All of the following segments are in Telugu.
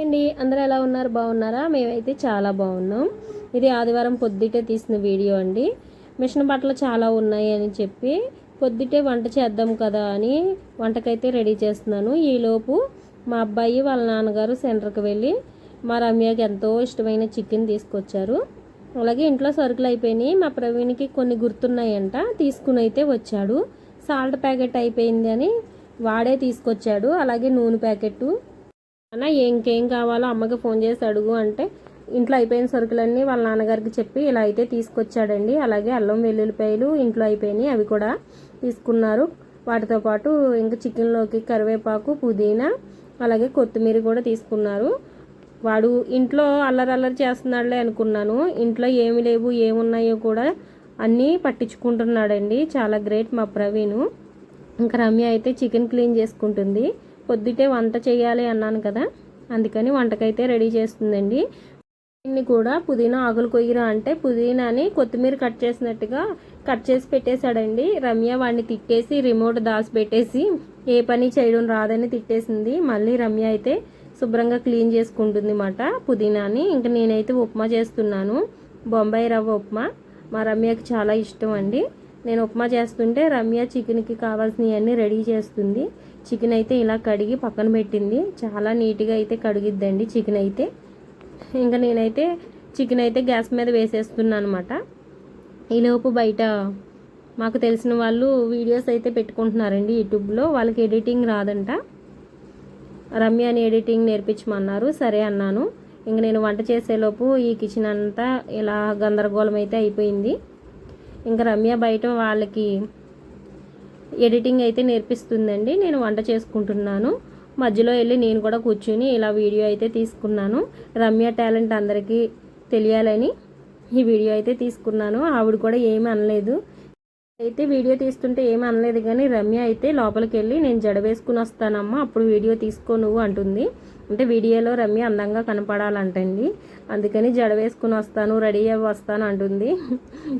అండి అందరూ ఎలా ఉన్నారు? బాగున్నారా? మేమైతే చాలా బాగున్నాం. ఇది ఆదివారం పొద్దుటే తీసిన వీడియో అండి. మిషన్ బట్టలు చాలా ఉన్నాయి అని చెప్పి పొద్దుటే వంట చేద్దాం కదా అని వంటకైతే రెడీ చేస్తున్నాను. ఈలోపు మా అబ్బాయి వాళ్ళ నాన్నగారు సెంటర్కి వెళ్ళి మా రమ్యకి ఎంతో ఇష్టమైన చికెన్ తీసుకొచ్చారు. అలాగే ఇంట్లో సరుకులు అయిపోయినాయి. మా ప్రవీణ్కి కొన్ని గుర్తున్నాయంట. తీసుకుని అయితే వచ్చాడు. సాల్ట్ ప్యాకెట్ అయిపోయింది అని వాడే తీసుకొచ్చాడు. అలాగే నూనె ప్యాకెట్టు అన్న ఇంకేం కావాలో అమ్మకి ఫోన్ చేసి అడుగు అంటే ఇంట్లో అయిపోయిన సరుకులన్నీ వాళ్ళ నాన్నగారికి చెప్పి ఇలా అయితే తీసుకొచ్చాడండి. అలాగే అల్లం వెల్లుల్లిపాయలు ఇంట్లో అయిపోయినాయి అవి కూడా తీసుకున్నారు. వాటితో పాటు ఇంకా చికెన్లోకి కరివేపాకు పుదీనా అలాగే కొత్తిమీర కూడా తీసుకున్నారు. వాడు ఇంట్లో అల్లరి అల్లరి చేస్తున్నాడులే అనుకున్నాను. ఇంట్లో ఏమి లేవు ఏమున్నాయో కూడా అన్నీ పట్టించుకుంటున్నాడండి. చాలా గ్రేట్ మా ప్రవీణ్. ఇంకా రమ్య అయితే చికెన్ క్లీన్ చేసుకుంటుంది. పొద్దుటే వంట చేయాలి అన్నాను కదా అందుకని వంటకైతే రెడీ చేస్తుందండి. దీన్ని కూడా పుదీనా ఆకులు కొయ్యరా అంటే పుదీనాని కొత్తిమీర కట్ చేసినట్టుగా కట్ చేసి పెట్టేశాడండి. రమ్య వాడిని తిట్టేసి రిమోట్ దాచి పెట్టేసి ఏ పని చేయడం రాదని తిట్టేసింది. మళ్ళీ రమ్య అయితే శుభ్రంగా క్లీన్ చేసుకుంటుంది అన్నమాట పుదీనాని. ఇంకా నేనైతే ఉప్మా చేస్తున్నాను. బొంబాయి రవ్వ ఉప్మా. మా రమ్యకి చాలా ఇష్టం అండి. నేను ఉప్మా చేస్తుంటే రమ్య చికెన్కి కావాల్సినవన్నీ రెడీ చేస్తుంది. చికెన్ అయితే ఇలా కడిగి పక్కన పెట్టింది. చాలా నీట్గా అయితే కడిగిద్దండి చికెన్ అయితే. ఇంకా నేనైతే చికెన్ అయితే గ్యాస్ మీద వేసేస్తున్నాను అనమాట ఈలోపు బయట మాకు తెలిసిన వాళ్ళు వీడియోస్ అయితే పెట్టుకుంటున్నారండి యూట్యూబ్లో. వాళ్ళకి ఎడిటింగ్ రాదంట. రమ్య అని ఎడిటింగ్ నేర్పించమన్నారు. సరే అన్నాను. ఇంక నేను వంట చేసేలోపు ఈ కిచెన్ అంతా ఇలా గందరగోళం అయితే అయిపోయింది. ఇంకా రమ్య బయట వాళ్ళకి ఎడిటింగ్ అయితే నేర్పిస్తుందండి. నేను వంట చేసుకుంటున్నాను. మధ్యలో వెళ్ళి నేను కూడా కూర్చుని ఇలా వీడియో అయితే తీసుకున్నాను. రమ్య టాలెంట్ అందరికీ తెలియాలని ఈ వీడియో అయితే తీసుకున్నాను. ఆవిడ కూడా ఏమీ అనలేదు. అయితే వీడియో తీస్తుంటే ఏమీ అనలేదు కానీ రమ్య అయితే లోపలికి వెళ్ళి నేను జడ వేసుకుని వస్తానమ్మా అప్పుడు వీడియో తీసుకో నువ్వు అంటుంది. అంటే వీడియోలో రమ్య అందంగా కనపడాలంటండి. అందుకని జడ వేసుకుని వస్తాను రెడీ అయ్యి వస్తాను అంటుంది.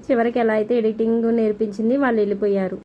చివరికి ఎలా అయితే ఎడిటింగ్ నేర్పించింది వాళ్ళు వెళ్ళిపోయారు.